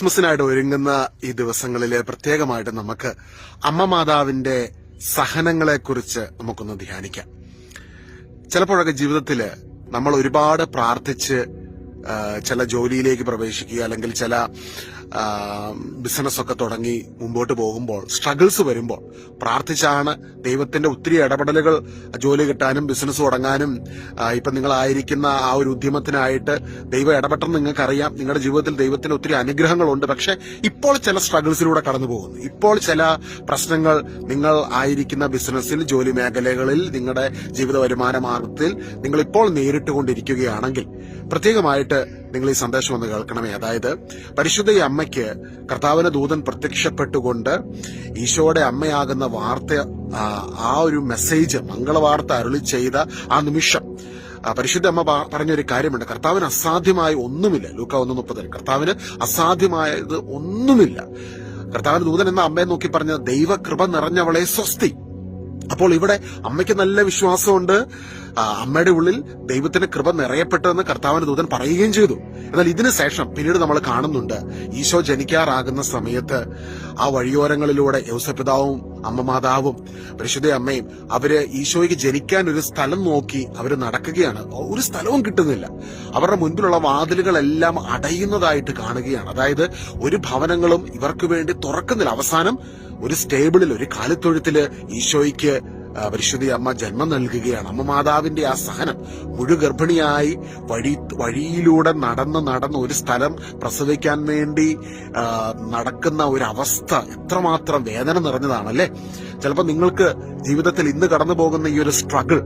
ക്രിസ്മസിനായിട്ട് ഒരുങ്ങുന്ന ഈ ദിവസങ്ങളിൽ പ്രത്യേകമായിട്ട് നമുക്ക് അമ്മ മാതാവിന്റെ സഹനങ്ങളെക്കുറിച്ച് നമുക്കൊന്ന് ധ്യാനിക്കാം. ചിലപ്പോഴൊക്കെ ജീവിതത്തിൽ നമ്മൾ ഒരുപാട് പ്രാർത്ഥിച്ച് ചില ജോലിയിലേക്ക് പ്രവേശിക്കുക അല്ലെങ്കിൽ ചില ബിസിനസ് ഒക്കെ തുടങ്ങി മുമ്പോട്ട് പോകുമ്പോൾ സ്ട്രഗിൾസ് വരുമ്പോൾ പ്രാർത്ഥിച്ചാണ് ദൈവത്തിന്റെ ഒത്തിരി ഇടപെടലുകൾ ജോലി കിട്ടാനും ബിസിനസ് തുടങ്ങാനും ഇപ്പൊ നിങ്ങളായിരിക്കുന്ന ആ ഒരു ഉദ്യമത്തിനായിട്ട് ദൈവം ഇടപെട്ടെന്ന് നിങ്ങൾക്കറിയാം. നിങ്ങളുടെ ജീവിതത്തിൽ ദൈവത്തിന് ഒത്തിരി അനുഗ്രഹങ്ങളുണ്ട്. പക്ഷെ ഇപ്പോൾ ചില സ്ട്രഗിൾസിലൂടെ കടന്നു പോകുന്നു ഇപ്പോൾ ചില പ്രശ്നങ്ങൾ നിങ്ങൾ ആയിരിക്കുന്ന ബിസിനസ്സിൽ ജോലി മേഖലകളിൽ നിങ്ങളുടെ ജീവിത വരുമാന മാർഗത്തിൽ നിങ്ങൾ ഇപ്പോൾ നേരിട്ടുകൊണ്ടിരിക്കുകയാണെങ്കിൽ പ്രത്യേകമായിട്ട് നിങ്ങൾ ഈ സന്ദേശം ഒന്ന് കേൾക്കണമേ. അതായത് പരിശുദ്ധ അമ്മയ്ക്ക് കർത്താവിന് ദൂതൻ പ്രത്യക്ഷപ്പെട്ടുകൊണ്ട് ഈശോയുടെ അമ്മയാകുന്ന വാർത്ത ആ, ഒരു മെസ്സേജ് മംഗളവാർത്ത അരുളി ചെയ്ത ആ നിമിഷം പരിശുദ്ധ അമ്മ പറഞ്ഞ പറഞ്ഞൊരു കാര്യമുണ്ട്. കർത്താവിന് അസാധ്യമായ ഒന്നുമില്ല. ലൂക്ക ഒന്ന് മുപ്പതിൽ കർത്താവിന് അസാധ്യമായത് ഒന്നുമില്ല. കർത്താവിന് ദൂതൻ എന്ന അമ്മയെ നോക്കി പറഞ്ഞ ദൈവകൃപ നിറഞ്ഞവളെ സ്വസ്തി. അപ്പോൾ ഇവിടെ അമ്മയ്ക്ക് നല്ല വിശ്വാസമുണ്ട്. അമ്മയുടെ ഉള്ളിൽ ദൈവത്തിന്റെ കൃപ നിറയപ്പെട്ടതെന്ന് കർത്താവിന്റെ ദൂതൻ പറയുകയും ചെയ്തു. എന്നാൽ ഇതിനു ശേഷം പിന്നീട് നമ്മൾ കാണുന്നുണ്ട് ഈശോ ജനിക്കാറാകുന്ന സമയത്ത് ആ വഴിയോരങ്ങളിലൂടെ യൗസപിതാവും അമ്മ മാതാവും പരിശുദ്ധ അമ്മയും അവർ ഈശോയ്ക്ക് ജനിക്കാൻ ഒരു സ്ഥലം നോക്കി അവർ നടക്കുകയാണ്. ഒരു സ്ഥലവും കിട്ടുന്നില്ല. അവരുടെ മുൻപിലുള്ള വാതിലുകളെല്ലാം അടയുന്നതായിട്ട് കാണുകയാണ്. അതായത് ഒരു ഭവനങ്ങളും ഇവർക്ക് വേണ്ടി തുറക്കുന്നില്ല. അവസാനം ഒരു സ്റ്റേബിളിൽ ഒരു കാലത്തൊഴുത്തിൽ ഈശോയ്ക്ക് പരിശുദ്ധി അമ്മ ജന്മം നൽകുകയാണ്. അമ്മ മാതാവിന്റെ ആ സഹനം മുഴു മുഴുഗർഭിണിയായി വഴി വഴിയിലൂടെ നടന്ന് നടന്ന് ഒരു സ്ഥലം പ്രസവിക്കാൻ വേണ്ടി നടക്കുന്ന ഒരു അവസ്ഥ എത്രമാത്രം വേദന നിറഞ്ഞതാണല്ലേ? ചിലപ്പോൾ നിങ്ങൾക്ക് ജീവിതത്തിൽ ഇന്ന് കടന്നു പോകുന്ന ഈ ഒരു സ്ട്രഗിൾ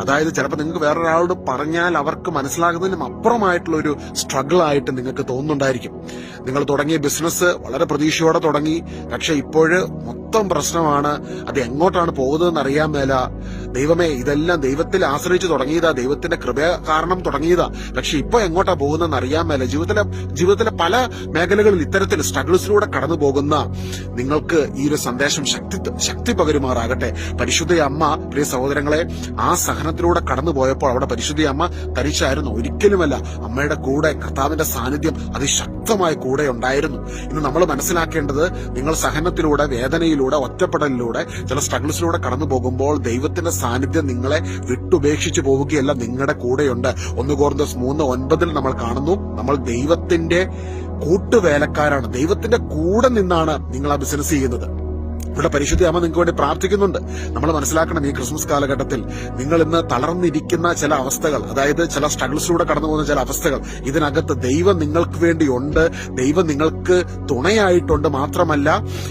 അതായത് ചിലപ്പോൾ നിങ്ങൾക്ക് വേറൊരാളോട് പറഞ്ഞാൽ അവർക്ക് മനസ്സിലാകുന്നതിനും അപ്പുറമായിട്ടുള്ള ഒരു സ്ട്രഗിൾ ആയിട്ട് നിങ്ങൾക്ക് തോന്നുന്നുണ്ടായിരിക്കും. നിങ്ങൾ തുടങ്ങിയ ബിസിനസ് വളരെ പ്രതീക്ഷയോടെ തുടങ്ങി. പക്ഷെ ഇപ്പോഴ് മൊത്തം പ്രശ്നമാണ്. അത് എങ്ങോട്ടാണ് പോകുന്നതെന്ന് അറിയാൻ മേല. ദൈവമേ ഇതെല്ലാം ദൈവത്തിൽ ആശ്രയിച്ച് തുടങ്ങിയതാ. ദൈവത്തിന്റെ കൃപ കാരണം തുടങ്ങിയതാ. പക്ഷെ ഇപ്പൊ എങ്ങോട്ടാ പോകുന്നതെന്ന് അറിയാൻ മേല. ജീവിതത്തിലെ ജീവിതത്തിലെ പല മേഖലകളിൽ ഇത്തരത്തിൽ സ്ട്രഗിൾസിലൂടെ കടന്നു പോകുന്ന നിങ്ങൾക്ക് ഈ ഒരു സന്ദേശം ശക്തി ശക്തി പകരുമാറാകട്ടെ. പരിശുദ്ധ അമ്മ പ്രിയ സഹോദരങ്ങളെ ആ സഹനത്തിലൂടെ കടന്നു പോയപ്പോൾ അവിടെ പരിശുദ്ധ അമ്മ തരിച്ചായിരുന്നു ഒരിക്കലുമല്ല അമ്മയുടെ കൂടെ കർത്താവിന്റെ സാന്നിധ്യം അതിശക്തമായ കൂടെ ഉണ്ടായിരുന്നു. ഇന്ന് നമ്മൾ മനസ്സിലാക്കേണ്ടത് നിങ്ങൾ സഹനത്തിലൂടെ വേദനയിലൂടെ ഒറ്റപ്പെടലിലൂടെ ചില സ്ട്രഗിൾസിലൂടെ കടന്നു പോകുമ്പോൾ ദൈവത്തിന്റെ സാന്നിധ്യം നിങ്ങളെ വിട്ടുപേക്ഷിച്ചു പോവുകയല്ല നിങ്ങളുടെ കൂടെയുണ്ട്. ഒന്ന് കോർന്തസ് മൂന്ന് ഒൻപതിൽ നമ്മൾ കാണുന്നു നമ്മൾ ദൈവത്തിന്റെ കൂട്ടുവേലക്കാരാണ്. ദൈവത്തിന്റെ കൂടെ നിന്നാണ് നിങ്ങൾ ആ ബിസിനസ് ചെയ്യുന്നത്. ഇവിടെ പരിശുദ്ധ അമ്മ നിങ്ങൾക്ക് വേണ്ടി പ്രാർത്ഥിക്കുന്നുണ്ട്. നമ്മൾ മനസ്സിലാക്കണം ഈ ക്രിസ്മസ് കാലഘട്ടത്തിൽ നിങ്ങൾ ഇന്ന് തളർന്നിരിക്കുന്ന ചില അവസ്ഥകൾ അതായത് ചില സ്ട്രഗിൾസിലൂടെ കടന്നു പോകുന്ന ചില അവസ്ഥകൾ ഇതിനകത്ത് ദൈവം നിങ്ങൾക്ക് വേണ്ടിയുണ്ട്. ദൈവം നിങ്ങൾക്ക് തുണയായിട്ടുണ്ട് മാത്രമല്ല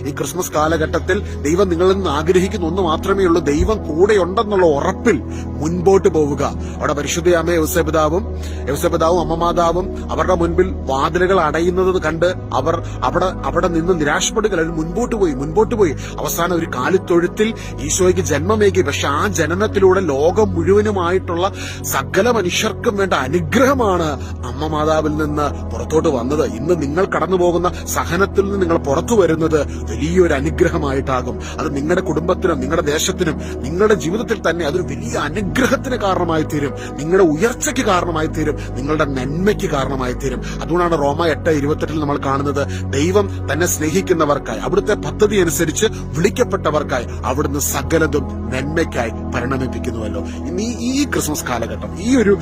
ഈ ക്രിസ്മസ് കാലഘട്ടത്തിൽ ദൈവം നിങ്ങളിൽ നിന്ന് ആഗ്രഹിക്കുന്ന ഒന്ന് മാത്രമേ ഉള്ളൂ. ദൈവം കൂടെയുണ്ടെന്നുള്ള ഉറപ്പിൽ മുൻപോട്ട് പോവുക. അവിടെ പരിശുദ്ധി അമ്മ യവസപിതാവും യവസപിതാവും അമ്മമാതാവും അവരുടെ മുൻപിൽ വാതിലുകൾ അടയുന്നത് കണ്ട് അവർ അവിടെ അവിടെ നിന്ന് നിരാശപ്പെടുക മുൻപോട്ട് പോയി മുൻപോട്ട് പോയി. അവസാനം ഒരു കാലിത്തൊഴുത്തിൽ ഈശോയ്ക്ക് ജന്മമേകി. പക്ഷെ ആ ജനനത്തിലൂടെ ലോകം മുഴുവനുമായിട്ടുള്ള സകല മനുഷ്യർക്കും വേണ്ട അനുഗ്രഹമാണ് അമ്മ മാതാവിൽ നിന്ന് പുറത്തോട്ട് വന്നത്. ഇന്ന് നിങ്ങൾ കടന്നു പോകുന്ന സഹനത്തിൽ നിന്ന് നിങ്ങൾ പുറത്തു വരുന്നത് വലിയൊരു അനുഗ്രഹമായിട്ടാകും. അത് നിങ്ങളുടെ കുടുംബത്തിനും നിങ്ങളുടെ ദേശത്തിനും നിങ്ങളുടെ ജീവിതത്തിൽ തന്നെ അതൊരു വലിയ അനുഗ്രഹത്തിന് കാരണമായി തീരും നിങ്ങളുടെ ഉയർച്ചയ്ക്ക് കാരണമായി തീരും നിങ്ങളുടെ നന്മയ്ക്ക് കാരണമായി തീരും അതുകൊണ്ടാണ് റോമ എട്ട് ഇരുപത്തെട്ടിൽ നമ്മൾ കാണുന്നത് ദൈവം തന്നെ സ്നേഹിക്കുന്നവർക്കായി. അവിടുത്തെ പദ്ധതി അനുസരിച്ച് വിളിക്കപ്പെട്ടവർക്കായി അവിടുന്ന് സകലതും നന്മയ്ക്കായി പരിണമിപ്പിക്കുന്നുവല്ലോ. ഇന്ന് ഈ ക്രിസ്മസ് കാലഘട്ടം ഈ ഒരു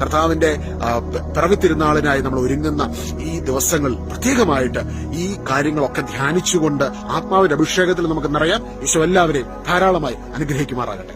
കർത്താവിന്റെ പിറവി തിരുനാളിനായി നമ്മൾ ഒരുങ്ങുന്ന ഈ ദിവസങ്ങൾ പ്രത്യേകമായിട്ട് ഈ കാര്യങ്ങളൊക്കെ ധ്യാനിച്ചുകൊണ്ട് ആത്മാവിന്റെ അഭിഷേകത്തിൽ നമുക്ക് നിറയാം ഈശോ എല്ലാവരെയും ധാരാളമായി അനുഗ്രഹിക്കുമാറാകട്ടെ.